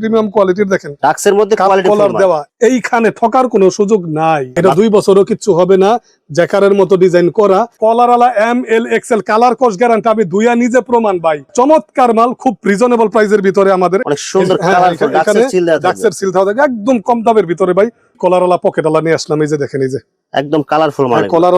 Premium কোয়ালিটির দেখেন ডাক্সের মধ্যে কলার দেওয়া। এইখানে ঠকার কোনো সুযোগ নাই। এটা দুই বছরও কিচ্ছু হবে না। জ্যাকারের মতো ডিজাইন করা। Collar M L XL colour কস গ্যারান্টি আমি দুইয়া নিজে প্রমাণ পাই। চমৎকার মাল খুব রিজনেবল প্রাইসের ভিতরে আমাদের। হ্যাঁ, ডাক্সের সিল থাকে একদম কম দামের ভিতরে ভাই। কলার নিয়ে আসলাম এই যে দেখেন এই যে। একদম কালারফুল মানে কলার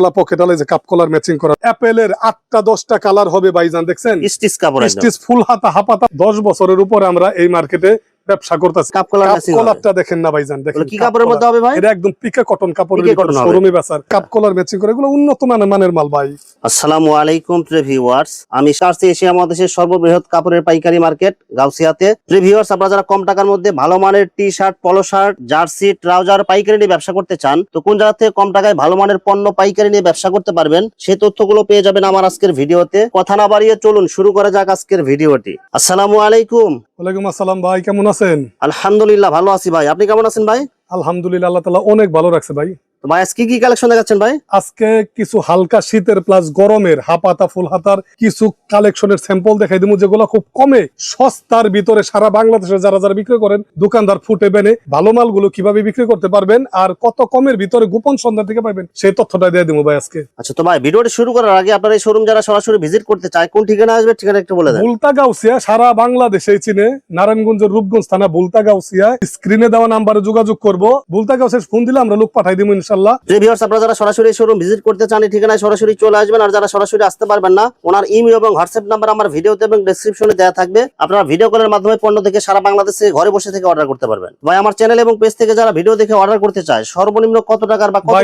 কাপ কলার ম্যাচিং করা। অ্যাপেলের আটটা দশটা কালার হবে ভাইজান দেখছেন? স্টিচ কাপড় একদম। স্টিচ ফুল হাতা হাপাতা। দশ বছরের উপরে আমরা এই মার্কেটে ব্যবসা করতেছি। কাপ কলার কাপ ম্যাচিং কলারটা দেখেন না ভাইজান দেখেন কি কাপড়ের মধ্যে হবে ভাই? এটা একদম পিকে কটন কাপড়ের শোরুমে বেচার। কাপ কলার ম্যাচিং করে এগুলো উন্নত মানের মানের মাল ভাই। আসসালামু আলাইকুম ভিউয়ার্স আমি সার্সি এশিয়া মহাদেশের সর্ববৃহৎ কাপড়ের পাইকারি মার্কেট গাউসিয়াতে। ভিউয়ার্স আপনারা যারা কম টাকার মধ্যে ভালো মানের T shirt polo shirt jersey trouser পাইকারি নিয়ে ব্যবসা করতে চান তো কোন জায়গা থেকে কম টাকায় ভালো মানের পণ্য পাইকারি নিয়ে ব্যবসা করতে পারবেন সেই তথ্যগুলো পেয়ে যাবেন আমার আজকের ভিডিওতে। কথা না বাড়িয়ে চলুন শুরু করা যাক আজকের ভিডিওটি। আসসালামু আলাইকুম। ওয়ালাইকুম আসসালাম ভাই কেমন আছেন? আলহামদুলিল্লাহ ভালো আছি ভাই। আপনি কেমন আছেন ভাই? আলহামদুলিল্লাহ আল্লাহ তালা অনেক ভালো রাখছে ভাই। তো ভাই আজকে কি কালেকশন দেখাচ্ছেন ভাই? আজকে কিছু হালকা শীতের প্লাস গরমের হাপাতা ফুল হাতার কিছু কালেকশনের স্যাম্পল দেখাই দিব যেগুলো খুব কমে সস্তার ভিতরে সারা বাংলাদেশে যারা যারা বিক্রি করেন দোকানদার ফুটে বেনে ভালো মালগুলো কীভাবে বিক্রি করতে পারবেন আর কত কমের ভিতরে গোপন সন্ধান থেকে পাবেন সেই তথ্যটা দিয়ে দিব ভাই আজকে। আচ্ছা তো ভাই ভিডিওটি শুরু করার আগে আপনার এই শোরুম যারা সরাসরি ভিজিট করতে চায় কোন ঠিকানা আসবে ঠিকানা একটু বলে দেন। বুলতা গাউসিয়া সারা বাংলাদেশে চিনে নারায়ণগঞ্জের রূপগঞ্জ থানা বুলতা গাউসিয়া স্ক্রিনে দেওয়া নাম্বারে যোগাযোগ করব। বুলতা গাউসিয়া ফোন দিলে আমরা লোক পাঠাই দিব ইনশাল্লাহ রিভিউয়ার্স আপনারা যারা সরাসরি শোরুম ভিজিট করতে চান এই ঠিকানায় সরাসরি চলে আসবেন আর যারা সরাসরি আসতে পারবেন না ওনার ইমেল এবং হোয়াটসঅ্যাপ নাম্বার আমার ভিডিওতে এবং ডেসক্রিপশনে দেওয়া থাকবে। আপনারা ভিডিও কলের মাধ্যমে পণ্য থেকে সারা বাংলাদেশে ঘরে বসে থেকে অর্ডার করতে পারবেন। ভাই আমার চ্যানেল এবং পেজ থেকে যারা ভিডিও দেখে অর্ডার করতে চায় সর্বনিম্ন কত টাকার বা কত?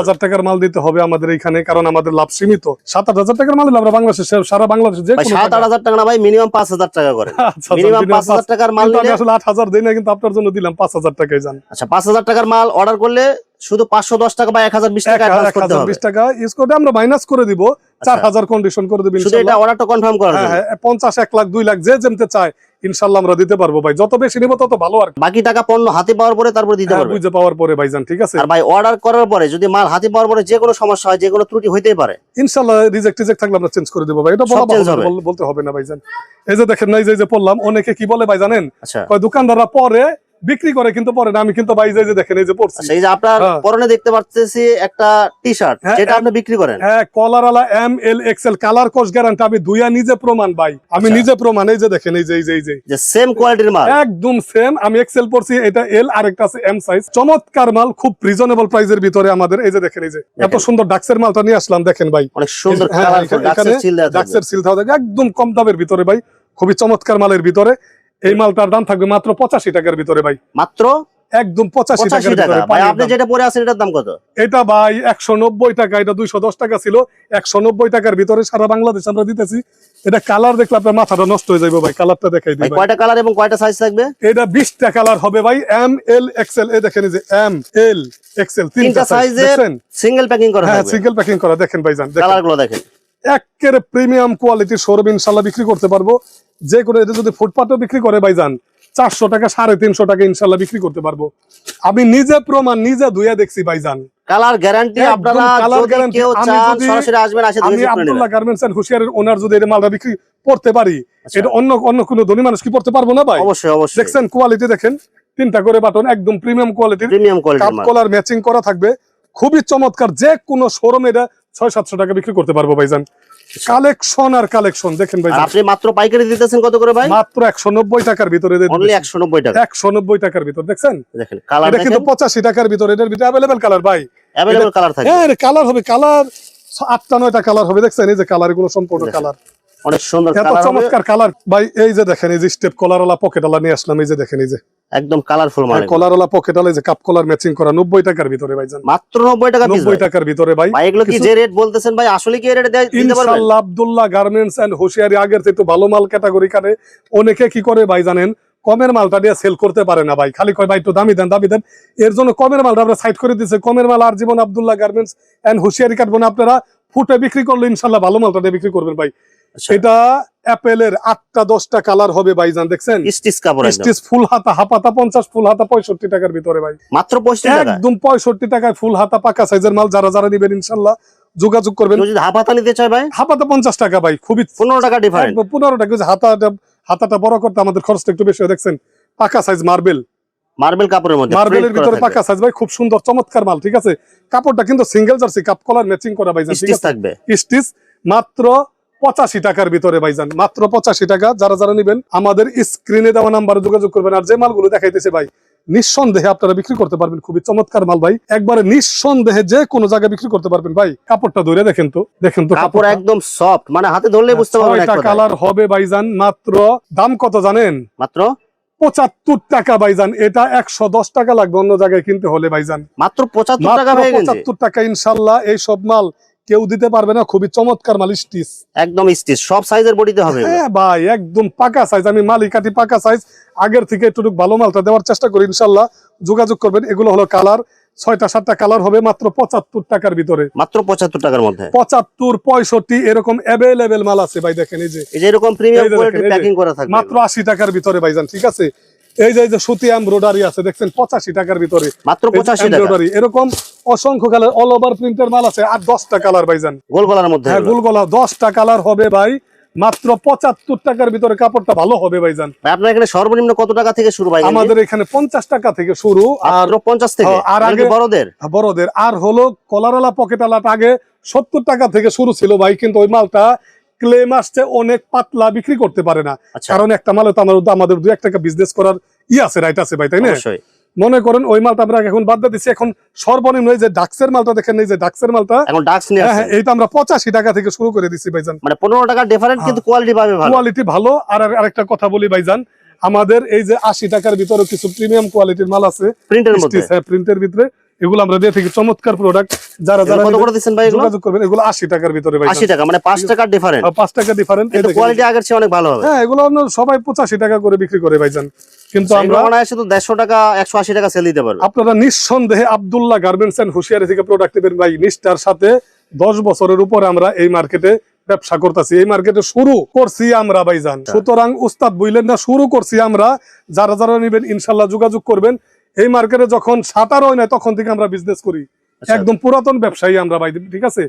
হাজার টাকার মাল দিতে হবে আমাদের এখানে কারণ আমাদের লাভ সীমিত। সাত আট হাজার টাকার মাল আমরা বাংলাদেশে সারা বাংলাদেশে যে সাত আট হাজার টাকা না ভাই মিনিমাম পাঁচ হাজার টাকা করে। আচ্ছা, আচ্ছা, মিনিমাম পাঁচ হাজার টাকার মাল আসলে আট হাজার দিই না কিন্তু আপনার জন্য দিলাম পাঁচ হাজার টাকাই যান আচ্ছা পাঁচ হাজার টাকার মাল অর্ডার করলে শুধু পাঁচশো দশ টাকা বা এক হাজার বিশ টাকা করতে বিশ টাকা ইউজ করে আমরা মাইনাস করে দিব চার আচ্ছা। হাজার কন্ডিশন করে দেবেন শুধু এটা অর্ডারটা কনফার্ম করার হ্যাঁ পঞ্চাশ এক লাখ দুই লাখ যে যেমতে চায় ইনশাল্লাহ আমরা দিতে পারব ভাই। যত বেশি নিবো তত ভালো আর বাকি টাকা পণ্য হাতে পাওয়ার পরে তারপর দিতে হ্যাঁ, পারবে। বুঝে পাওয়ার পরে ভাইজান ঠিক আছে? আর ভাই অর্ডার করার পরে যদি মাল হাতে পাওয়ার পরে যে কোনো সমস্যা হয় যে কোনো ত্রুটি হইতেই পারে। ইনশাল্লাহ রিজেক্ট রিজেক্ট থাকলে আমরা চেঞ্জ করে দেবো ভাই। এটা বলতে হবে না ভাইজান। এই যে দেখেন না এই যে পড়লাম অনেকে কি বলে ভাই জানেন? আচ্ছা। কয় দোকানদাররা পরে বিক্রি করে কিন্তু পরে না আমি কিন্তু ভাই যে এই যে দেখেন এই যে পড়ছি। আচ্ছা এই যে আপনার হ্যাঁ। পরনে দেখতে পাচ্ছি একটা টি শার্ট হ্যাঁ, যেটা আপনি বিক্রি করেন। হ্যাঁ কলার আলা M L XL colour course guarantee আমি দুইয়া নিজে প্রমাণ ভাই আমি আচ্ছা। নিজে প্রমাণ এই যে দেখেন এই যে এই যে এই যে। যে সেম কোয়ালিটির মাল। একদম সেম আমি এক্সেল পড়ছি এটা এল আর একটা আছে এম সাইজ চমৎকার মাল খুব রিজনেবল প্রাইজের ভিতরে আমাদের এই যে দেখেন এই যে। এত সুন্দর ডাক্সের মালটা নিয়ে আসলাম দেখেন ভাই। অনেক সুন্দর হ্যাঁ, ডাক্সের ডাক্সের সিল একদম কম দামের ভিতরে ভাই। খুবই চমৎকার মালের ভিতরে। এই মালটার দাম থাকবে মাত্র পঁচাশি টাকার ভিতরে ভাই। মাত্র? একদম পঁচাশি টাকা। আপনি যেটা পরে আছেন এটার দাম কত? এটা ভাই একশো নব্বই টাকা এটা দুইশো দশ টাকা ছিল। একশো নব্বই টাকার ভিতরে সারা বাংলাদেশ আমরা দিতেছি। এটা কালার দেখলে আপনার মাথাটা নষ্ট হয়ে যাবে ভাই কালারটা দেখাই দিই কয়টা কালার এবং কয়টা সাইজ থাকবে? এটা বিশটা কালার হবে ভাই এম এল এক্সেল এই দেখেন যে এম এল এক্সেল তিনটা তিনটা সাইজ সিঙ্গেল প্যাকিং করা হ্যাঁ সিঙ্গেল প্যাকিং করা। দেখেন ভাই জান কালারগুলো দেখেন। একেবারে প্রিমিয়াম কোয়ালিটির শোরুম ইনশাল্লাহ বিক্রি করতে পারব। যে কোনো এটা যদি ফুটপাতেও বিক্রি করে ভাই যান চারশো টাকা সাড়ে তিনশো টাকা ইনশাল্লাহ বিক্রি করতে পারব। আমি নিজে প্রমাণ নিজে ধুইয়া দেখছি ভাইজান। কালার গ্যারান্টি আপনারা colour যদি আমি সরাসরি আসবেন আসে আমি ধুয়ে চেক করে নেবেন। আব্দুল্লাহ গার্মেন্টস এন্ড হুশিয়ারের ওনার যদি এই মালটা বিক্রি করতে পারি আচ্ছা। এটা অন্য অন্য কোনো ধনী মানুষ কি করতে পারব না ভাই? অবশ্যই অবশ্যই। দেখছেন কোয়ালিটি দেখেন তিনটা করে বাটন একদম প্রিমিয়াম কোয়ালিটির প্রিমিয়াম কাপ কলার ম্যাচিং করা থাকবে। খুবই চমৎকার যে কোনো শোরুম এটা ছয় সাতশো টাকা বিক্রি করতে পারব ভাইজান। কালেকশন আর কালেকশন দেখেন ভাইজান আপনি মাত্র পাইকারি দিতেছেন কত করে ভাই? মাত্র একশো নব্বই টাকার ভিতরে অনলি একশো নব্বই টাকা একশো নব্বই টাকার ভিতর দেখছেন? দেখেন কালার এটা কিন্তু দেখেন। পঁচাশি টাকার ভিতরে এটার ভিতরে অ্যাভেলেবেল কালার ভাই। অ্যাভেলেবল কালার থাকে হ্যাঁ কালার হবে কালার আটটা নয়টা কালার হবে দেখছেন? এই যে কালারগুলো সম্পূর্ণ কালার অনেক সুন্দর কালার হবে। চমৎকার কালার ভাই এই যে দেখেন এই যে স্টেপ কলারওয়ালা ওলা পকেট ওলা নিয়ে আসলাম এই যে দেখেন এই যে। একদম কালারফুল মাল এগুলো। কলার ওলা পকেট ওলা যে কাপ কলার ম্যাচিং করা নব্বই টাকার ভিতরে ভাই জান। মাত্র নব্বই টাকা পিস নব্বই টাকার ভিতরে ভাই। ভাই এগুলো কি যে রেট বলতেছেন ভাই? আসলে কি রেট দিতে পারবেন ইনশাল্লাহ আব্দুল্লাহ গার্মেন্টস এন্ড হুশিয়ারি আগের থেকে ভালো মাল ক্যাটাগরি কানে অনেকে কি করে ভাই জানেন কমের মালটা দিয়ে সেল করতে পারে না ভাই। খালি কয় ভাই একটু দামি দেন দামি দেন। এর জন্য কমের মালটা আমরা সাইড করে দিচ্ছে কমের মাল আর জীবন আব্দুল্লাহ গার্মেন্টস এন্ড হুশিয়ারি কাটবো না। আপনারা ফুটে বিক্রি করলে ইনশাল্লাহ ভালো মালটা দিয়ে বিক্রি করবেন ভাই। এটা অ্যাপেলের আটটা দশটা কালার হবে ভাইজান দেখছেন? স্টিচ কাপড় স্টিচ ফুল হাতা হাপাতা পঞ্চাশ ফুল হাতা পঁয়ষট্টি টাকার ভিতরে ভাই। মাত্র একদম পঁয়ষট্টি টাকায় ফুল হাতা পাকা সাইজের মাল যারা যারা নিবেন ইনশাল্লাহ যোগাযোগ করবেন। হাতা নিতে চায় ভাই? হাপাতা পঞ্চাশ টাকা ভাই খুবই পনেরো টাকা ডিফারেন্ট পনেরো টাকা হাতাটা হাতাটা বড় করতে আমাদের খরচটা একটু বেশি দেখছেন? পাকা সাইজ মার্বেল। মার্বেল কাপড়ের মধ্যে মার্বেলের ভিতরে থাকবে। পাকা সাইজ ভাই খুব সুন্দর চমৎকার মাল ঠিক আছে? কাপড়টা কিন্তু single jersey cup collar matching করা ঠিক স্টিচ থাকবে। স্টিচ মাত্র পঁচাশি টাকার ভিতরে ভাইজান মাত্র পঁচাশি টাকা। যারা যারা নেবেন আমাদের স্ক্রিনে দেওয়া নাম্বারে যোগাযোগ করবেন। আর যে মালগুলো দেখাইতেছে ভাই নিঃসন্দেহে আপনারা বিক্রি করতে পারবেন। খুবই চমৎকার মাল ভাই। একবারে নিঃসন্দেহে যে কোনো জায়গায় বিক্রি করতে পারবেন। ভাই কাপড়টা ধরে দেখেন তো দেখেন তো কাপড় একদম সফট মানে হাতে ধরলে বুঝতে পারবেন কথায়। কালার হবে ভাইজান মাত্র দাম কত জানেন? মাত্র? পঁচাত্তর টাকা ভাইজান এটা একশো দশ টাকা লাগবে অন্য জায়গায় কিনতে হলে ভাইজান। মাত্র পঁচাত্তর টাকা পঁচাত্তর টাকা ইনশাল্লাহ এই সব মাল কেউ দিতে পারবে না খুবই চমৎকার মাল স্টিচ একদম স্টিচ সব সাইজের বডিতে হবে হ্যাঁ ভাই একদম পাকা সাইজ আমি মালি কাটি পাকা সাইজ আগের থেকে একটু ভালো মালটা দেওয়ার চেষ্টা করি ইনশাল্লাহ যোগাযোগ করবেন এগুলো হলো কালার ছয়টা সাতটা কালার হবে মাত্র পঁচাত্তর টাকার ভিতরে। মাত্র পঁচাত্তর টাকার মধ্যে। পঁচাত্তর পঁয়ষট্টি এরকম অ্যাভেলেবেল মাল আছে ভাই দেখেন এই যে। এরকম মাত্র আশি টাকার ভিতরে ভাইজান ঠিক আছে? এই যে এই যে সুতি এমব্রয়ডারি আছে দেখছেন পঁচাশি টাকার ভিতরে। মাত্র পঁচাশি এরকম অসংখ্য কালার অল ওভার প্রিন্টের মাল আছে। আর দশটা কালার ভাইজান। গোল গলার মধ্যে হ্যাঁ এগুলো। গুলগলা দশটা কালার হবে ভাই। মাত্র পঁচাত্তর টাকার ভিতরে কাপড়টা ভালো হবে ভাইজান। আপনার এখানে সর্বনিম্ন কত টাকা থেকে শুরু ভাই? আমাদের এখানে পঞ্চাশ টাকা থেকে শুরু আর পঞ্চাশ থেকে? হ্যাঁ, আর আগে- বড়দের? বড়দের। আর হলো কলারওয়ালা পকেটলাটা আগে সত্তর টাকা থেকে শুরু ছিল ভাই কিন্তু ওই মালটা ক্লেম আসছে অনেক পাতলা বিক্রি করতে পারে না। আচ্ছা। কারণ একটা মালে তো আমাদের দু এক টাকা বিজনেস করার ই আছে রাইট আছে ভাই তাই না? মনে করেন ওই মালটা আমরা এখন বাদ দিচ্ছি। এখন সর্বনিম্ন যে ডাক্সের মালটা দেখেন এই যে ডাক্সের মালটা। এখন ডাক্স নিয়ে হ্যাঁ হ্যাঁ এইটা আমরা পঁচাশি টাকা থেকে শুরু করে দিচ্ছি ভাইজান। মানে পনেরো টাকা ডিফারেন্ট কিন্তু কোয়ালিটি পাবে ভালো। কোয়ালিটি ভালো। আর আর- আরেকটা কথা বলি ভাইজান আমাদের এই যে আশি টাকার ভিতরে কিছু প্রিমিয়াম কোয়ালিটির মাল আছে। প্রিন্টের মধ্যে? প্রিন্টের ভিতরে। এগুলো আমরা দিয়ে থাকি চমৎকার প্রোডাক্ট যারা যারা কত করে দিচ্ছেন ভাই এগুলো? যোগাযোগ করবেন এগুলো আশি টাকার ভিতরে আশি ভাইজান টাকা মানে পাঁচ টাকার ডিফারেন্ট আর পাঁচ টাকা ডিফারেন্ট কিন্তু কোয়ালিটি আগের চেয়ে অনেক ভালো হবে। হ্যাঁ এগুলো অন্য সবাই পঁচাশি টাকা করে বিক্রি করে ভাইজান। কিন্তু আমরা মনে হয় শুধু দেড়শো টাকা একশো আশি টাকা সেল দিতে পারবে। আপনারা নিঃসন্দেহে আব্দুল্লাহ গার্মেন্টস এন্ড হুশিয়ারি থেকে প্রোডাক্ট নেবেন ভাই। নিষ্ঠার সাথে দশ বছরের উপরে আমরা এই মার্কেটে ব্যবসা করতেছি। এই মার্কেটে শুরু করছি আমরা ভাইজান। সুতরাং উস্তাদ বইলেন না শুরু করছি আমরা। যারা যারা নেবেন ইনশাল্লাহ যোগাযোগ করবেন। এই মার্কেটে যখন সাঁতার হয় না তখন থেকে আমরা বিজনেস করি। আচ্ছা। একদম পুরাতন ব্যবসায়ী আমরা ভাই ঠিক আছে?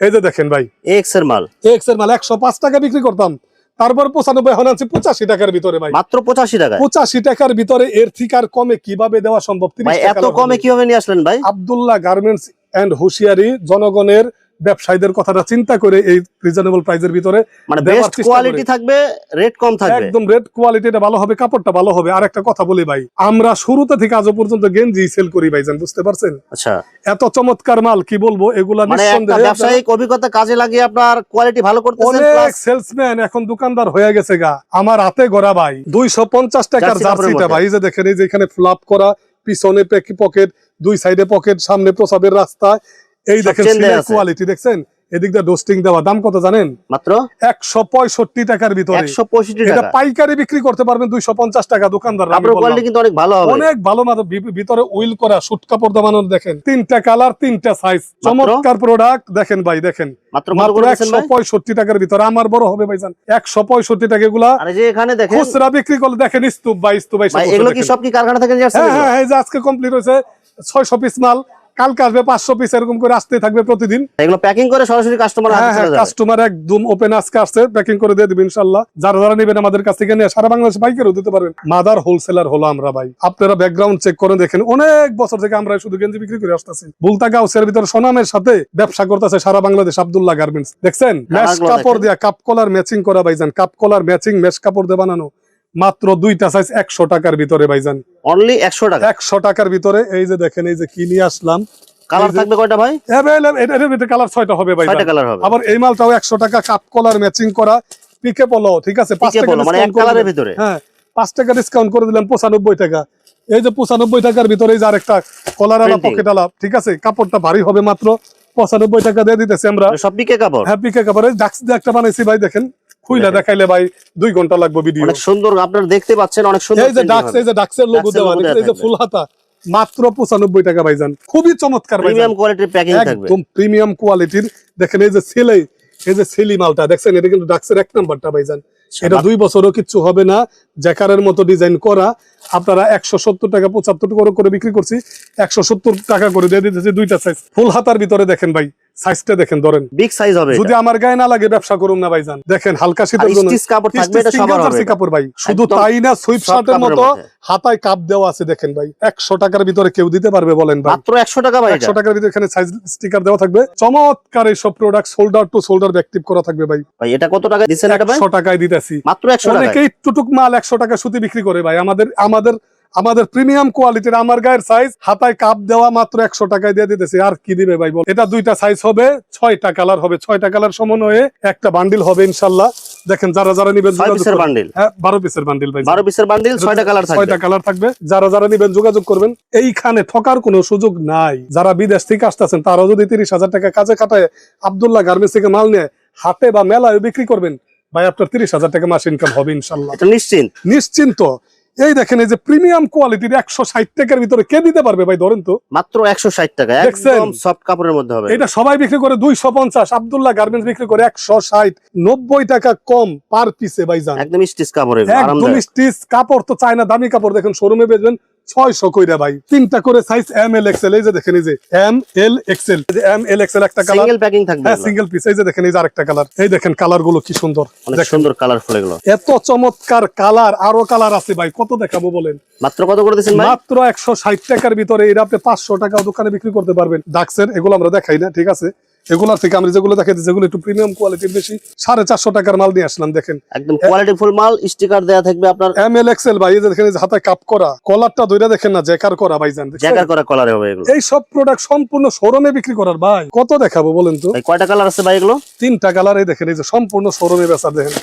এই যে দেখেন ভাই। এক্সের মাল। এক্সের মাল একশো পাঁচ টাকা বিক্রি করতাম। তারপর পঁচানব্বই এখন আনছি পঁচাশি টাকার ভিতরে ভাই। মাত্র পঁচাশি টাকা পঁচাশি টাকার ভিতরে এর থেকে আর কমে কীভাবে দেওয়া সম্ভব? ভাই এত কমে কীভাবে নিয়ে আসলেন ভাই? আবদুল্লাহ গার্মেন্টস এন্ড হুশিয়ারি জনগণের ব্যবসায়ীদের কথাটা চিন্তা করে এই রিজনেবল প্রাইজের ভিতরে মানে বেস্ট কোয়ালিটি থাকবে রেট কম থাকবে। একদম রেড কোয়ালিটিটা ভালো হবে কাপড়টা ভালো হবে। আর একটা কথা বলি ভাই আমরা শুরুতে থেকে আজও পর্যন্ত গেঞ্জি সেল করি ভাইজান বুঝতে পারছেন? আচ্ছা। এত চমৎকার মাল কি বলব এগুলা মানে নিঃসন্দেহে ব্যবসায়িক অভিজ্ঞতা কাজে লাগিয়ে আপনার কোয়ালিটি ভালো করতেছেন অনেক সেলসম্যান এখন দোকানদার হয়ে গেছে গা। আমার হাতে গড়া ভাই দুইশো পঞ্চাশ টাকার জার্সিটা ভাই যে দেখেন এই যে এখানে ফ্লাপ করা পিছনে পকেট দুই সাইডে পকেট সামনে প্রসাবের রাস্তা এই দেখেন কোয়ালিটি দেখছেন? এদিক দিয়ে ডোস্টিং দেওয়া দাম কত জানেন? মাত্র? একশো পঁয়ষট্টি টাকার ভিতরে। এটা পাইকারি বিক্রি করতে পারবেন দুইশো পঞ্চাশ টাকা দোকানদার কিন্তু অনেক ভালো হবে। অনেক ভালো মাত্র ভিতরে উইল করা সুট কাপড় দামানো দেখেন। তিনটা কালার তিনটা সাইজ চমৎকার প্রোডাক্ট দেখেন ভাই দেখেন। একশো ভাই? পঁয়ষট্টি টাকার ভিতরে। আমার বড় হবে ভাইজান একশো পঁয়ষট্টি টাকা এগুলা। এখানে দেখেন খুচরা বিক্রি করলে দেখেন স্তূপ ভাই স্তূপ ভাই ভাই এগুলো কি সব কি কারখানা থেকে হ্যাঁ হ্যাঁ এই যে আজকে কমপ্লিট হয়েছে ছয়শো পিস মাল। কালকে আসবে পাঁচশো পিস এরকম করে আসতে থাকবে প্রতিদিন। এগুলো প্যাকিং করে সরাসরি কাস্টমার হ্যাঁ হ্যাঁ কাস্টমার একদম ওপেন আজকে আসছে প্যাকিং করে দিয়ে দিবেন ইনশাল্লাহ যারা যারা নেবেন আমাদের কাছ থেকে নিয়ে সারা বাংলাদেশ বাইকেরও দিতে পারবেন। মাদার হোলসেলার হলো আমরা ভাই। আপনারা ব্যাকগ্রাউন্ড চেক করে দেখেন অনেক বছর থেকে আমরা শুধু গেঞ্জি বিক্রি করে আসতেছি। বুলতা গাউসের ভিতরে সোনামের সাথে ব্যবসা করতেছে সারা বাংলাদেশ আব্দুল্লাহ গার্মেন্টস দেখছেন? ম্যাশ কাপড়। দিয়া কাপ কলার ম্যাচিং করা ভাইজান কাপ কলার ম্যাচিং ম্যাশ কাপড় দিয়ে বানানো। মাত্র দুইটা সাইজ একশো টাকার ভিতরে ভাইজান। অনলি একশো টাকা? একশো টাকার ভিতরে এই যে দেখেন এই যে কি নিয়ে আসলাম কালার থাকবে কয়টা ভাই? এটা- কালার ছয়টা হবে ভাই কালার হবে। আবার এই মালটাও একশো টাকা কাপ কলার ম্যাচিং করা পিকে পলো ঠিক আছে? পাঁচ টাকা করে দিলাম। ভিতরে। হ্যাঁ পাঁচ টাকা ডিসকাউন্ট করে দিলাম পঁচানব্বই টাকা। এই যে পঁচানব্বই টাকার ভিতরে যে আরেকটা কলার আলা পকেট আলা ঠিক আছে? কাপড়টা ভারী হবে মাত্র পঁচানব্বই টাকা দিয়ে দিতেছি আমরা। সব পিকে কাপড়? হ্যাঁ পিকে কাপড়ে। ডাক্স দিয়ে একটা বানাইছি ভাই দেখেন। খুইলা দেখাইলে ভাই দুই ঘণ্টা লাগবে ভিডিও অনেক সুন্দর আপনারা দেখতে পাচ্ছেন অনেক সুন্দর এই যে ডাক্স এই যে ডাক্সের লোগো দেওয়া এই যে ফুল হাতা মাত্র পঁচানব্বই টাকা ভাইজান। খুবই চমৎকার প্রিমিয়াম কোয়ালিটির প্যাকিং থাকবে। একদম প্রিমিয়াম কোয়ালিটির দেখেন এই যে সেলে এই যে সেলি মালটা দেখছেন? এটা কিন্তু ডাক্সের এক নাম্বারটা ভাইজান। এটা দুই বছরও কিচ্ছু হবে না। জ্যাকারের মতো ডিজাইন করা। আপনারা একশো সত্তর টাকা পঁচাত্তর করে করে বিক্রি করছি। একশো সত্তর টাকা করে দিয়ে দিতেছি দুইটা সাইজ ফুল হাতার ভিতরে দেখেন ভাই। সাইজটা দেখেন ধরেন। বিগ সাইজ হবে যদি আমার গায়ে না লাগে ব্যবসা করুন না ভাইজান। দেখেন হালকা শীতের জন্য স্টিচ কাপড় থাকবে এটা সবার হবে। কাপড় ভাই। শুধু তাই না সুইপ শার্টের মতো হাতায় কাপ দেওয়া আছে দেখেন ভাই। একশো টাকার ভিতরে কেউ দিতে পারবে বলেন ভাই। মাত্র একশো টাকা ভাই এটা। একশো টাকার ভিতরে এখানে সাইজ স্টিকার দেওয়া থাকবে। চমৎকার এই সব প্রোডাক্ট শোল্ডার টু শোল্ডার ব্যাকটিভ করা থাকবে ভাই। ভাই এটা কত টাকা এটা ভাই? একশো টাকায় দিতেছি। মাত্র একশো টাকা অনেকেই টুটুক মাল একশো টাকা সুতি বিক্রি করে ভাই। আমাদের আমাদের আমাদের প্রিমিয়াম কোয়ালিটির আমার গায়ের সাইজ হাতায় কাপ দেওয়া মাত্র একশো টাকায় দিয়ে দিতেছি। আর কি দিবে ভাই বল? এটা দুইটা সাইজ হবে ছয়টা কালার হবে। ছয়টা কালার সমন্বয়ে একটা বান্ডিল হবে ইনশাল্লাহ। দেখেন যারা যারা নিবেন হ্যাঁ বারো পিসের বান্ডিল ভাই। বারো পিসের বান্ডিল ছয়টা কালার থাকবে। ছয়টা কালার থাকবে। যারা যারা নিবেন যোগাযোগ করবেন। এইখানে ঠকার কোনো সুযোগ নাই। যারা বিদেশ থেকে আসতেছেন তারাও যদি তিরিশ হাজার টাকা কাজে খাটায় আবদুল্লাহ গার্মেন্টস থেকে মাল নিয়ে হাটে বা মেলায় বিক্রি করবেন ভাই আপনার তিরিশ হাজার টাকা মাস ইনকাম হবে ইনশাল্লাহ। নিশ্চিন্ত। নিশ্চিন্ত। এই দেখেন এই যে প্রিমিয়াম কোয়ালিটির একশো ষাট টাকার ভিতরে কে দিতে পারবে ভাই ধরেন তো? মাত্র একশো ষাট টাকা? একদম সফট কাপড়ের মধ্যে হবে। এটা সবাই বিক্রি করে দুইশো পঞ্চাশ আবদুল্লাহ গার্মেন্টস বিক্রি করে একশো ষাট নব্বই টাকা কম পার পিসে ভাই জান একদম স্টিচ কাপড় একদম স্টিচ কাপড় তো চায় না দামি কাপড় দেখেন শোরুমে বেচবেন ছয়শো কইরা ভাই। তিনটা করে সাইজ এম এল এক্সেল এই যে দেখেন এই যে M L XL M L XL একটা কালার সিঙ্গেল প্যাকিং থাকবে হ্যাঁ সিঙ্গেল পিস এই যে দেখেন এই যে আরেকটা কালার এই দেখেন কালারগুলো কি সুন্দর। সুন্দর কালারফুল এগুলো। এত চমৎকার কালার আরও কালার আছে ভাই। কত দেখাবো বলেন? মাত্র কত করে দিচ্ছেন ভাই? মাত্র একশো ষাট টাকার ভিতরে এটা আপনি পাঁচশো টাকা দোকানে বিক্রি করতে পারবেন। ডাক্সের এগুলো আমরা দেখাই না ঠিক আছে? এগুলার থেকে আমি যেগুলো দেখাচ্ছি যেগুলো একটু প্রিমিয়াম কোয়ালিটির বেশি। সাড়ে চারশো টাকার মাল নিয়ে আসলাম দেখেন। একদম কোয়ালিটি ফুল মাল স্টিকার দেয়া থাকবে আপনার এম এল এক্সেল ভাই এই যে দেখেন হাতে কাপ করা কলারটা ধরে দেখেন না জ্যাকার করা ভাই জান জ্যাকার করা কলার হবে এগুলো। এই সব প্রোডাক্ট সম্পূর্ণ শোরুমে বিক্রি করার ভাই। কত দেখাবো বলেন তো? কয়টা কালার আছে ভাই এগুলো? তিনটা কালার এই দেখেন এই যে সম্পূর্ণ শোরুমে বেচা দেখেন?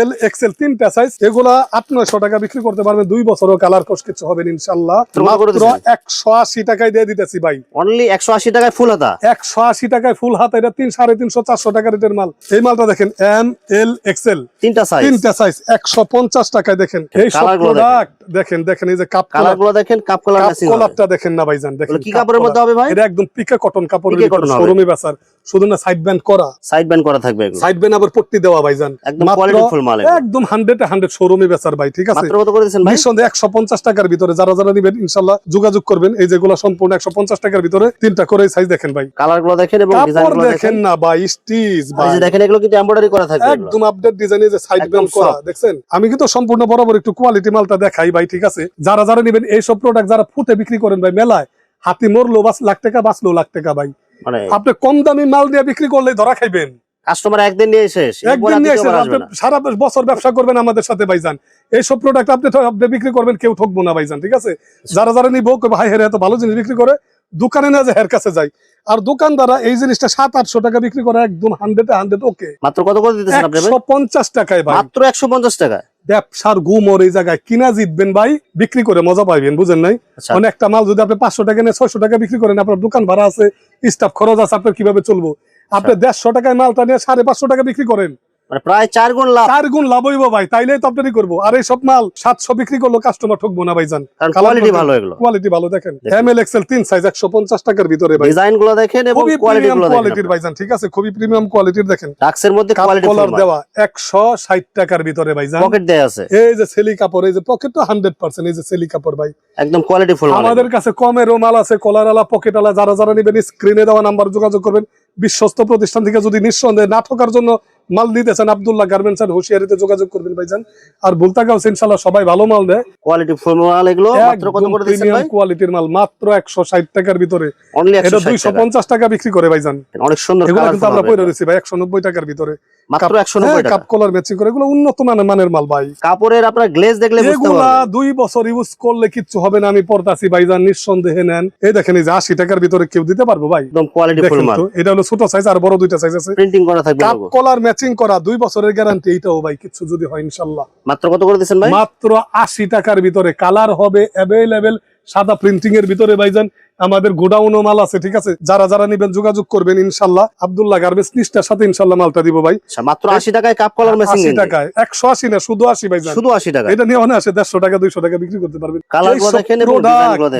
এল এক্সেল তিনটা সাইজ এগুলা আট নয়শো টাকা বিক্রি করতে পারবেন। দুই বছরও কালার কোর্স কিছু হবেন ইনশাল্লাহ তো কত করে মাত্র দিছেন? একশো আশি টাকায় দিয়ে দিতেছি ভাই। অনলি একশো আশি টাকায় ফুল হাতা? একশো আশি টাকায় ফুল হাত এটা তিন সাড়ে তিনশো চারশো টাকা রেটের মাল। এই মালটা দেখেন এম এল এক্সেল। তিনটা সাইজ তিনটা সাইজ একশো পঞ্চাশ টাকায় দেখেন। এই সব। প্রোডাক্ট দেখেন দেখেন এই যে কাপ কালারগুলো দেখেন কাপ কালার কাপ ম্যাচিং কলারটা দেখেন না ভাইজান দেখেন কি কাপড়ের মধ্যে হবে ভাই? এটা একদম পিকা কটন কাপড়ের শোরুমে বেচার। শুধু না সাইড ব্যান্ড করা। সাইড ব্যান্ড করা থাকবে এগুলো। সাইড ব্যান্ড আবার পট্টি দেওয়া ভাইজান। একদম কোয়ালিটি ফুল মাল। একদম হান্ড্রেড হান্ড্রেড শোরুমে বেচার ভাই ঠিক আছে? মাত্র কত করে দিচ্ছেন ভাই? নিঃসন্দেহে একশো পঞ্চাশ টাকার ভিতরে যারা যারা নিবেন ইনশাল্লাহ যোগাযোগ করবেন। এই যেগুলো সম্পূর্ণ একশো পঞ্চাশ টাকার ভিতরে তিনটা করে সাইজ দেখেন ভাই। কালারগুলো দেখেন এবং ডিজাইনগুলো দেখেন। দেখেন না ভাই স্টিচ এই ভাই। যে দেখেন এগুলো কিন্তু এমব্রয়ডারি করা থাকবে একদম আপডেট ডিজাইনে যে সাইড ব্যান্ড করা। দেখছেন? আমি কিন্তু সম্পূর্ণ বরাবর একটু কোয়ালিটি মালটা দেখাই ভাই ঠিক আছে? যারা যারা নিবেন এইসব প্রোডাক্ট যারা ফুটে বিক্রি করেন ভাই মেলায় হাতি মরলো বাস লাখ টাকা বাঁচলো লাখ টাকা ভাই। মানে আপনি কম দামি মাল দিয়ে বিক্রি করলে ধরা খাইবেন। কাস্টমার একদিন নিয়ে শেষ একদিন নিয়ে দ্বিতীয়বার এসে আসবে আপনি না। সারা বছর ব্যবসা করবেন আমাদের সাথে ভাইজান এইসব প্রোডাক্ট আপনি আপনি বিক্রি করবেন কেউ ঠকবো না ভাইজান ঠিক আছে? যারা যারা নিবো হেরে এত ভালো জিনিস বিক্রি করে দোকানে না যে হের কাছে যায় আর এই জিনিসটা সাত আটশো টাকা বিক্রি করে একদম হান্ড্রেড হান্ড্রেড ওকে মাত্র কত করে দিতেছেন আপনি ভাই? একশো পঞ্চাশ টাকায় ভাই। মাত্র একশো পঞ্চাশ টাকা ব্যবসার গুমর এই জায়গায় কিনা জিতবেন ভাই বিক্রি করে মজা পাইবেন বুঝেন নাই? আচ্ছা। মানে একটা মাল যদি আপনি পাঁচশো টাকা নিয়ে ছয়শো টাকা বিক্রি করেন আপনার দোকান ভাড়া আছে স্টাফ খরচ আছে আপনার কীভাবে চলবো? আপনি আচ্ছা। দেড়শো টাকায় মালটা নিয়ে সাড়ে পাঁচশো টাকা বিক্রি করেন। মানে প্রায় চার গুণ লাভ। চার গুণ লাভ হইব ভাই তাইলেই তো আপনারই করব। আর এই সব মাল সাতশো বিক্রি করল কাস্টমার ঠকবো না কোয়ালিটি ভালো এগুলো। কোয়ালিটি ভালো দেখেন। দেখুন। এম এল এক্সেল তিন সাইজ একশো পঞ্চাশ টাকার ভিতরে ভাই। ডিজাইনগুলো দেখেন এবং কোয়ালিটি কোয়ালিটির ঠিক আছে? খুবই প্রিমিয়াম কোয়ালিটির দেখেন। ডাক্সের মধ্যে কোয়ালিটি কলার দেওয়া একশো ষাট টাকার ভিতরে ভাইজান। পকেট দেয়া আছে। এই যে সেলি কাপড় এই যে পকেট তো হান্ড্রেড পার্সেন্ট এই যে সেলি কাপড় ভাই। একদম কোয়ালিটি ফুল আমাদের কাছে কমেরও মাল আছে কলার আলা পকেট আলা যারা যারা নেবেন স্ক্রিনে দেওয়া নাম্বার যোগাযোগ করবেন। বিশ্বস্ত প্রতিষ্ঠান থেকে যদি নিঃসন্দেহে না ঠকার জন্য মাল দিতেছেন আবদুল্লাহ গার্মেন্টস এন্ড হুশিয়ারিতে যোগাযোগ করবেন ভাইজান। আর গাউস ইনশাল্লাহ সবাই ভালো মাল দেয়। কোয়ালিটি ফোন মাল এগুলো মাত্র কত করে দিচ্ছেন ভাই? কোয়ালিটির মাল মাত্র একশো ষাট টাকার ভিতরে। এটা একশো দুইশো পঞ্চাশ টাকা বিক্রি করে ভাইজান। অনেক সুন্দর এগুলো কিন্তু আমরা হবে দিছি ভাই একশো নব্বই টাকার ভিতরে। মাত্র কাপ- একশো নব্বই হ্যাঁ, টাকা। কাপ কলার ম্যাচিং করে এগুলো উন্নত মানের মাল ভাই। কাপড়ের আপনার গ্লেজ দেখলে বুঝতে এগুলা পারবেন। দুই বছর ইউজ করলে কিচ্ছু হবে না আমি পড়তাছি ভাইজান নিঃসন্দেহে নেন। এই দেখেন এই যে আশি টাকার ভিতরে কেউ দিতে পারব ভাই? একদম কোয়ালিটি ফুল মাল। এটা হলো ছোট সাইজ আর বড় দুইটা সাইজ আছে। প্রিন্টিং করা থাকবে কাপ কলার ম্যাচিং করা দুই বছরের গ্যারান্টি এইটাও ভাই কিছু যদি হয় ইনশাল্লাহ। মাত্র কত করে দিচ্ছেন ভাই? মাত্র আশি টাকার ভিতরে। কালার হবে অ্যাভেলেবেল সাদা প্রিন্টিং এর ভিতরে ভাইজান। আমাদের গোডাউনও মাল আছে ঠিক আছে? যারা যারা নিবেন যোগাযোগ করবেন ইনশাল্লাহ। আব্দুল্লাহ গার্মেন্টস নিষ্ঠার সাথে ইনশাল্লাহ মালটা দিব ভাই। আচ্ছা, মাত্র আশি টাকায় কাপ কলার মেশিন আশি টাকায় একশো আশি না শুধু আশি ভাইজান শুধু আশি টাকা এটা নিয়ে আছে দেড়শো টাকা দুইশো টাকা বিক্রি করতে পারবেন।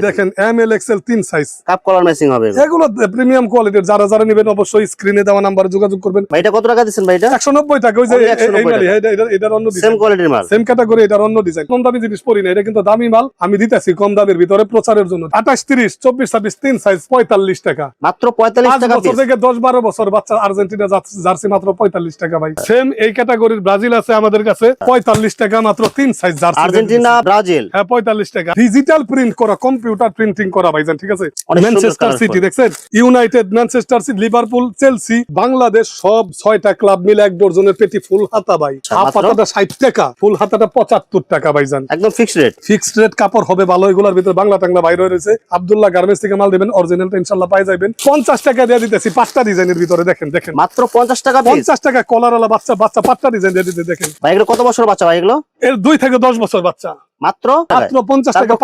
দেখেন এম এল এক্সেল তিন সাইজ কাপ কলার মেশিন হবে। এগুলো। প্রিমিয়াম কোয়ালিটির যারা যারা নেবেন অবশ্যই স্ক্রিনে দেওয়া নাম্বারে যোগাযোগ করবেন। ভাই এটা কত টাকা দিচ্ছেন ভাই এটা? একশো নব্বই টাকা ওই যে Only এই- এই 190 মালই, এটা- এটা- এটার অন্য সেম কোয়ালিটির মাল। সেম ক্যাটাগরি এটার অন্য ডিজাইন কম দামি জিনিস পরি না এটা কিন্তু দামি মাল। আমি দিতেছি কম দামের ভিতরে প্রচারের জন্য। আঠাশ তিরিশ চব্বিশ সার্ভিস সার্ভিস তিন সাইজ পঁয়তাল্লিশ টাকা। মাত্র পঁয়তাল্লিশ টাকা বছর থেকে দশ বারো বছর বাচ্চা আর্জেন্টিনা জার্সি- জার্সি মাত্র পঁয়তাল্লিশ টাকা ভাই। সেম এই ক্যাটাগরির ব্রাজিল আছে আমাদের কাছে পঁয়তাল্লিশ টাকা মাত্র তিন সাইজ জার্সি আর্জেন্টিনা ব্রাজিল। হ্যাঁ পঁয়তাল্লিশ টাকা। ডিজিটাল প্রিন্ট করা কম্পিউটার প্রিন্টিং করা ভাইজান ঠিক আছে? ম্যানচেস্টার সিটি দেখছেন? United Manchester City Liverpool Chelsea Bangladesh সব ছয়টা ক্লাব মিলে এক ডজনের পেটি ফুল হাতা ভাই। হাফ হাতাটা ষাট টাকা ফুল হাতাটা পঁচাত্তর টাকা ভাইজান। একদম ফিক্সড রেট ফিক্সড রেট কাপড় হবে ভালো এগুলোর ভিতরে বাংলা টাংলা বাইরে রয়েছে। আব্দুল্লাহ গার্মেন্টস থেকে মাল দেবেন অরিজিনালটা ইনশাল্লাহ পাই যাবেন পঞ্চাশ টাকা দিয়ে দিতেছি পাঁচটা ডিজাইনের ভিতরে দেখেন দেখেন। মাত্র পঞ্চাশ টাকা পঞ্চাশ টাকা কলারওয়ালা বাচ্চা বাচ্চা পাঁচটা ডিজাইন দিয়ে দিতে দেখেন। ভাই এগুলো কত বছর বাচ্চা ভাই এগুলো? এর দুই থেকে দশ বছর বাচ্চা। মাত্র মাত্র পঞ্চাশ টাকা।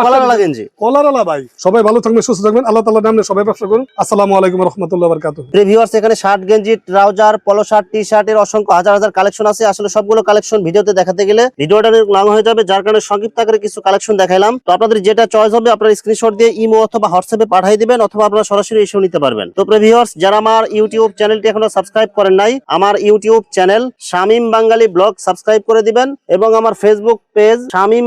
গেঞ্জি। কলারওয়ালা ভাই সবাই ভালো থাকবেন সুস্থ থাকবেন আল্লাহ তাআলার নামে সবাই ব্যবসা করুন। আসসালামু আলাইকুম রহমতুল্লাহ ভিউয়ার্স এখানে শার্ট গেঞ্জি ট্রাউজার পলো শার্ট টি শার্টের অসংখ্য হাজার হাজার কালেকশন আছে। আসলে সবগুলো কালেকশন ভিডিওতে দেখাতে গেলে ভিডিওটা লং হয়ে যাবে যার কারণে সংক্ষিপ্ত আকারে কিছু কালেকশন দেখাইলাম। তো আপনাদের যেটা চয়েস হবে আপনারা স্ক্রিনশট দিয়ে ইমো অথবা হোয়াটসঅ্যাপে পাঠিয়ে দিবেন অথবা আপনারা সরাসরি এসেও নিতে পারবেন। তো ভিউয়ার্স যারা আমার ইউটিউব চ্যানেলটি এখনও সাবস্ক্রাইব করেন নাই আমার YouTube channel Shamim Bangali blog subscribe করে দিবেন এবং আমার Facebook page Shamim